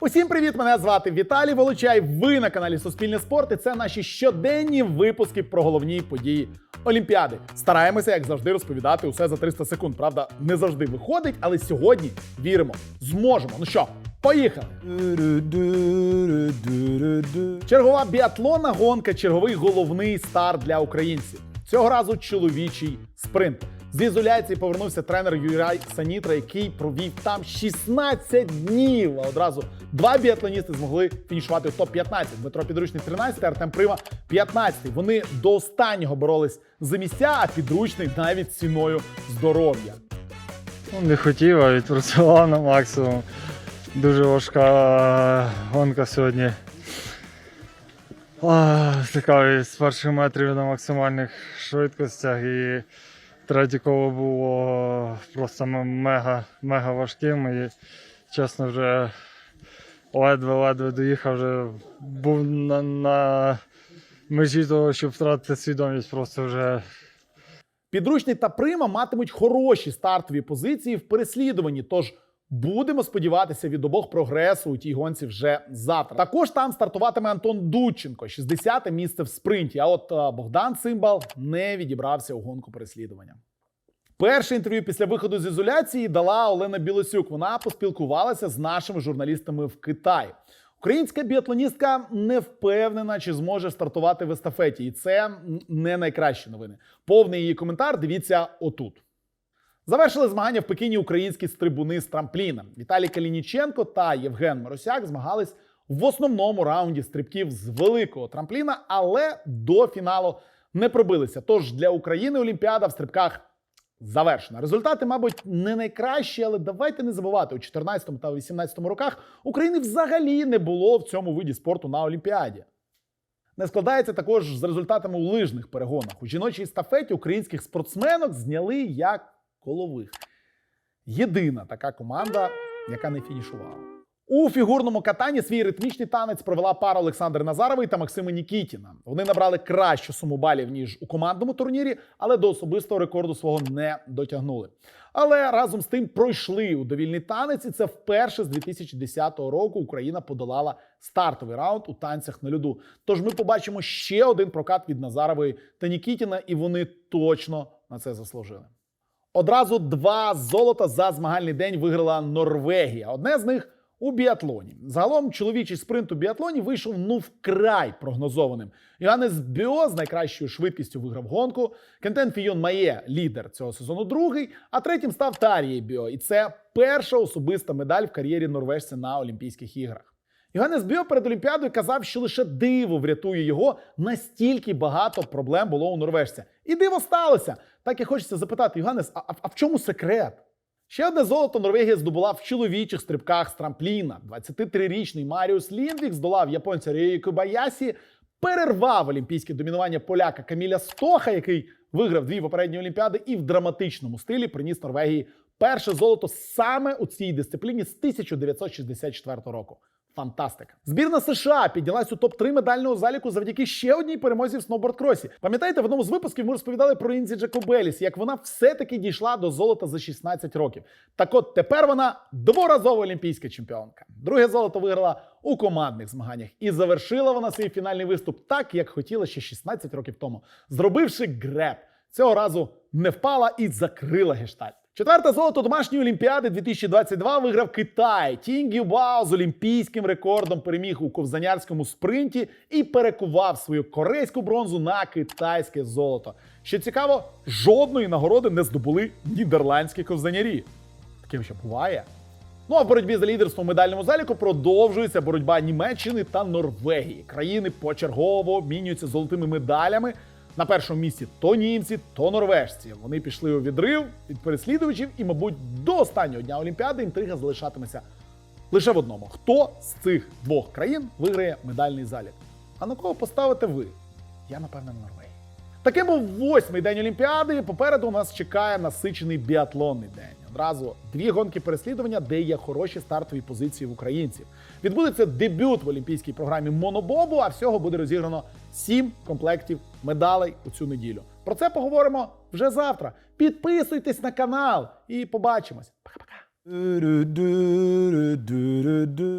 Усім привіт! Мене звати Віталій Волочай. Ви на каналі Суспільне Спорт. І це наші щоденні випуски про головні події Олімпіади. Стараємося, як завжди, розповідати усе за 300 секунд. Правда, не завжди виходить, але сьогодні віримо, зможемо. Ну що, поїхали! Чергова біатлонна гонка, черговий головний старт для українців. Цього разу чоловічий спринт. З ізоляції повернувся тренер Юрай Санітра, який провів там 16 днів. А одразу два біатлоністи змогли фінішувати в топ-15. Дмитро Підручний 13, Артем Прима 15. Вони до останнього боролись за місця, а підручний навіть ціною здоров'я. Ну, Не хотів, а відпрацював на максимум. Дуже важка гонка сьогодні. Така з перших метрів на максимальних швидкостях і третє коло було просто мега, мега важким. І чесно, вже ледве-ледве доїхав, вже був на, на межі того, щоб втратити свідомість, просто вже Підручний та Прима матимуть хороші стартові позиції в переслідуванні. Тож будемо сподіватися від обох прогресу у тій гонці вже завтра. Також там стартуватиме Антон Дудченко, 60-те місце в спринті. А от е, Богдан Цимбал не відібрався у гонку переслідування. Перше інтерв'ю після виходу з ізоляції дала Олена Білосюк. Вона поспілкувалася з нашими журналістами в Китаї. Українська біатлоністка не впевнена, чи зможе стартувати в естафеті, і це не найкращі новини. Повний її коментар дивіться отут. Завершили змагання в Пекіні українські стрибуни з трампліна. Віталій Калініченко та Євген Моросяк змагались в основному раунді стрибків з великого трампліна, але до фіналу не пробилися. Тож для України Олімпіада в стрибках завершена. Результати, мабуть, не найкращі, але давайте не забувати, у 14 та 18 роках України взагалі не було в цьому виді спорту на Олімпіаді. Не складається також з результатами у лижних перегонах. У жіночій естафеті українських спортсменок зняли як колових. Єдина така команда, яка не фінішувала. У фігурному катанні свій ритмічний танець провела пара Олександр Назаровий та Максима Нікітіна. Вони набрали кращу суму балів ніж у командному турнірі, але до особистого рекорду свого не дотягнули. Але разом з тим пройшли у довільний танець, і це вперше з 2010 року Україна подолала стартовий раунд у танцях на льоду. Тож ми побачимо ще один прокат від Назарової та Нікітіна, і вони точно на це заслужили. Одразу два золота за змагальний день виграла Норвегія. Одне з них у біатлоні. Загалом чоловічий спринт у біатлоні вийшов ну вкрай прогнозованим. Йоганнес Біо з найкращою швидкістю виграв гонку. Кентен Фійон Має лідер цього сезону другий, а третім став Таріє Біо. І це перша особиста медаль в кар'єрі норвежця на Олімпійських іграх. Йоганнес Біо перед Олімпіадою казав, що лише диво врятує його. Настільки багато проблем було у норвежця. І диво сталося. Так і хочеться запитати, Йоганнес, а, а, в чому секрет? Ще одне золото Норвегія здобула в чоловічих стрибках з трампліна. 23-річний Маріус Ліндвік здолав японця Ріо Кобаясі, перервав олімпійське домінування поляка Каміля Стоха, який виграв дві попередні олімпіади, і в драматичному стилі приніс Норвегії перше золото саме у цій дисципліні з 1964 року. Фантастика. Збірна США піднялась у топ-3 медального заліку завдяки ще одній перемозі в сноубордкросі. Пам'ятаєте, в одному з випусків ми розповідали про Інзі Джакобеліс, як вона все-таки дійшла до золота за 16 років. Так от тепер вона дворазова олімпійська чемпіонка. Друге золото виграла у командних змаганнях. І завершила вона свій фінальний виступ так, як хотіла ще 16 років тому, зробивши греб. Цього разу не впала і закрила гештальт. Четверте золото домашньої олімпіади 2022 виграв Китай. Тінг Юбао з олімпійським рекордом переміг у ковзанярському спринті і перекував свою корейську бронзу на китайське золото. Що цікаво, жодної нагороди не здобули нідерландські ковзанярі. Таким ще буває. Ну а в боротьбі за лідерство в медальному заліку продовжується боротьба Німеччини та Норвегії. Країни почергово обмінюються золотими медалями. На першому місці то німці, то норвежці. Вони пішли у відрив від переслідувачів, і, мабуть, до останнього дня Олімпіади інтрига залишатиметься лише в одному: хто з цих двох країн виграє медальний залік? А на кого поставите ви? Я напевне на Норвегію. Таким був восьмий день Олімпіади. Попереду у нас чекає насичений біатлонний день. Одразу дві гонки переслідування, де є хороші стартові позиції в українців. Відбудеться дебют в олімпійській програмі Монобобу, а всього буде розіграно сім комплектів медалей у цю неділю. Про це поговоримо вже завтра. Підписуйтесь на канал і побачимось. Пока-пока.